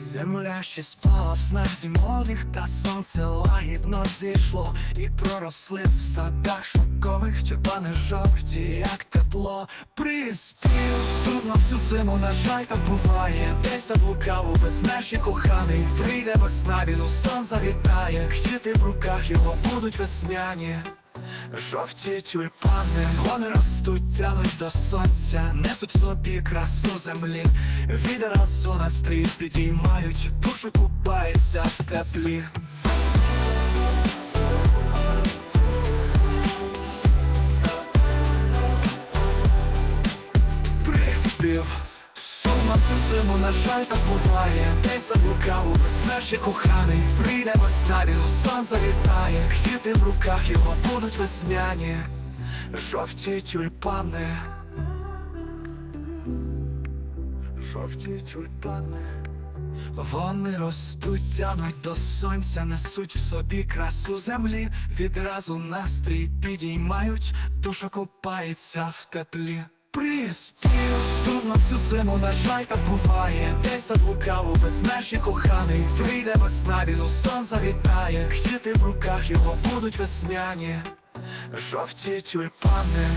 Земля ще спала в снах зимових, та сонце лагідно зійшло. І проросли в садах шовкових тюльпани жовті, як тепло. Приспів Сумно в цю зиму, на жаль, так буває. Десь заблукав у безмежі коханий Прийде весна, він у сон завітає. Квіти в руках його будуть весняні Жовті тюльпани, вони ростуть, тянуть до сонця, несуть собі красу землі, відразу настрій підіймають, душу купаються в теплі. Приспів Цю зиму, на жаль, так буває. Десь заблукав у безмежі коханий. Прийде весна, він у сон завітає Квіти в руках його будуть весняні. Жовті тюльпани. Жовті тюльпани. Вони ростуть, тянуть до сонця, несуть в собі красу землі, відразу настрій підіймають, душа купається в теплі. Приспів. Сумно в цю зиму, на жаль, так буває. Десь заблукав у безмежі коханий Прийде весна, він у сон завітає. Квіти в руках його будуть весняні. Жовті тюльпани